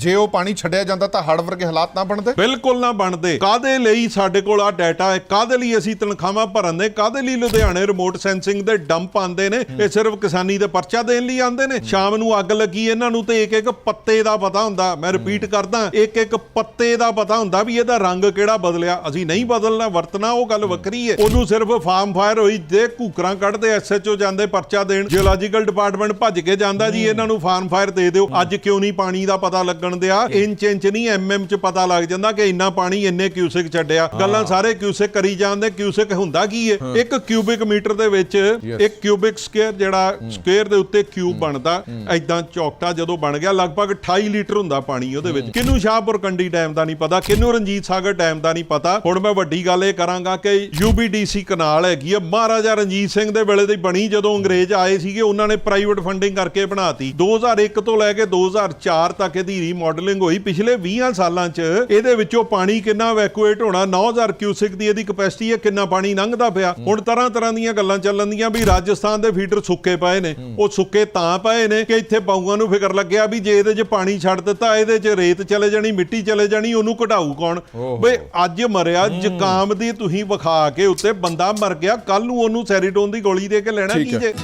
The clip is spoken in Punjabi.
ਜੇ ਉਹ ਪਾਣੀ ਛੱਡਿਆ ਜਾਂਦਾ ਤਾਂ ਹੜ ਵਰਗੇ ਹਾਲਾਤ ਨਾ ਬਣਦੇ? ਬਿਲਕੁਲ ਨਾ ਬਣਦੇ। ਕਾਦੇ ਲਈ ਸਾਡੇ ਕੋਲ ਆ ਡਾਟਾ ਹੈ? ਕਾਦੇ ਲਈ ਅਸੀਂ ਤਨਖਾਹਾਂ ਭਰਨ ਦੇ? ਕਾਦੇ ਲਈ ਲੁਧਿਆਣੇ ਰਿਮੋਟ ਸੈਂਸਿੰਗ ਦੇ ਡੰਪ ਆਂਦੇ ਨੇ? ਇਹ ਸਿਰਫ ਕਿਸਾਨੀ ਦੇ ਪਰਚਾ ਦੇਣ ਲਈ ਆਂਦੇ ਨੇ? ਸ਼ਾਮ ਨੂੰ ਅੱਗ ਲੱਗੀ ਇਹਨਾਂ ਨੂੰ ਤੇ ਇੱਕ ਇੱਕ ਪੱਤੇ ਦਾ ਪਤਾ ਹੁੰਦਾ। ਮੈਂ ਰਿਪੀਟ ਕਰਦਾ ਇੱਕ ਇੱਕ ਪੱਤੇ ਦਾ ਪਤਾ ਹੁੰਦਾ ਵੀ ਇਹਦਾ ਰੰਗ ਕਿਹੜਾ ਬਦਲਿਆ? ਅਸੀਂ ਨਹੀਂ ਬਦਲਣਾ ਵਰਤਣਾ ਉਹ ਗੱਲ ਵੱਖਰੀ ਹੈ। ਉਹਨੂੰ ਸਿਰਫ ਫਾਰਮ ਫਾਇਰ ਹੋਈ ਦੇ ਘੂਕਰਾਂ ਕੱਢਦੇ ਐਸਐਚਓ ਜਾਂਦੇ ਪਰਚਾ ਦੇਣ। ਜਿਓਲੋਜੀਕਲ ਡਿਪਾਰਟਮੈਂਟ ਭੱਜ ਕੇ ਜਾਂਦਾ ਜੀ ਇਹਨਾਂ ਨੂੰ ਫਾਰਮ ਫਾਇਰ ਦੇ ਦਿਓ। ਅੱਜ ਕਿਉਂ ਨਹੀਂ ਪਾਣੀ ਦਾ ਪਤਾ ਲੱਗਣ ਦਿਆ ਇੰਚ ਇੰਚ ਨਹੀਂ ਐਮਐਮ ਚ ਪਤਾ ਲੱਗ ਜਾਂਦਾ ਕਿ ਇੰਨਾ ਪਾਣੀ ਇੰਨੇ ਕਿਊਸਿਕ ਛੱਡਿਆ। ਗੱਲਾਂ ਸਾਰੇ ਕਿਊਸਿਕ ਕਰੀ ਜਾਂਦੇ ਕਿਊਸਿਕ ਹੁੰਦਾ ਕੀ ਹੈ। ਇੱਕ ਕਿਊਬਿਕ ਮੀਟਰ ਦੇ ਵਿੱਚ ਇੱਕ ਕਿਊਬਿਕ ਸਕੁਅਰ ਜਿਹੜਾ ਸਕੁਅਰ ਦੇ ਉੱਤੇ ਕਿਊਬ ਬਣਦਾ ਐਦਾਂ ਚੌਕਟਾ ਜਦੋਂ ਬਣ ਗਿਆ ਲਗਭਗ 28 ਲੀਟਰ ਹੁੰਦਾ ਪਾਣੀ ਉਹਦੇ ਵਿੱਚ। ਕਿੰਨੂੰ ਸ਼ਾਹਪੁਰ ਕੰਡੀ ਡੈਮ ਦਾ ਨਹੀਂ ਪਤਾ ਕਿੰਨੂੰ ਰਣਜੀਤ ਸਾਗਰ ਡੈਮ ਦਾ ਨਹੀਂ ਪਤਾ। ਹੁਣ ਮੈਂ ਵੱਡੀ ਗੱਲ ਇਹ ਕਰਾਂਗਾ ਕਿ ਯੂਬੀਡੀਸੀ ਕਨਾਲ ਹੈਗੀ ਹੈ ਮਹਾਰਾਜਾ ਰਣਜੀਤ ਸਿੰਘ ਦੇ ਵੇਲੇ ਦੀ ਬਣੀ ਜਦੋਂ ਅੰਗਰੇਜ਼ ਆਏ ਸੀਗੇ ਉਹਨਾਂ ਨੇ ਪ੍ਰਾਈਵੇਟ ਫੰਡਿੰਗ ਕਰਕੇ ਬਣਾਤੀ। 2001 ਤੋਂ ਲੈ ਕੇ 2004 ਤੱਕ ਇਹਦੀ ਰੀਮਾਡਲਿੰਗ ਹੋਈ ਪਿਛਲੇ 20 ਸਾਲਾਂ 'ਚ। ਇਹਦੇ ਵਿੱਚੋਂ ਪਾਣੀ ਕਿੰਨਾ ਵੈਕੂਏਟ ਹੋਣਾ 9000 ਕਿਊਸਿਕ ਦੀ ਇਹਦੀ ਕਪੈਸਿਟੀ ਹੈ ਕਿੰਨਾ ਪਾਣੀ ਲੰਘਦਾ ਪਿਆ। ਹੁਣ ਤਰ੍ਹਾਂ ਤਰ੍ਹਾਂ ਦੀਆਂ ਗੱਲਾਂ ਚੱਲਣ ਦੀਆਂ ਵੀ ਰਾਜਸਥਾਨ ਦੇ ਫੀਡਰ ਸੁੱਕੇ ਪਏ ਨੇ। ਉਹ ਸੁੱਕੇ ਤਾਂ ਪਏ ਨੇ ਕਿ ਇੱਥੇ ਪਾਊਆਂ ਨੂੰ ਫਿਕਰ ਲੱਗਿਆ ਵੀ ਜੇ ਇਹਦੇ 'ਚ ਪਾਣੀ ਛੱਡ ਦਿੱਤਾ ਇਹਦੇ 'ਚ ਰੇਤ ਚਲੇ ਜਾਣੀ ਮਿੱਟੀ ਚਲੇ ਜਾਣੀ ਉਹਨੂੰ ਕਢਾਊ ਕੌਣ? ਬਈ ਅੱਜ ਮਰਿਆ ਜ਼ੁਕਾਮ ਦੀ ਤੁਸੀਂ ਵਿਖਾ ਕੇ ਉੱਤੇ ਬੰਦਾ ਮਰ ਗਿਆ ਕੱਲ ਨੂੰ ਉਹਨੂੰ ਸੈਰੀਟੋਨ ਦੀ ਗੋਲੀ ਦੇ ਕੇ ਲੈਣਾ ਕੀ। ਜੇ?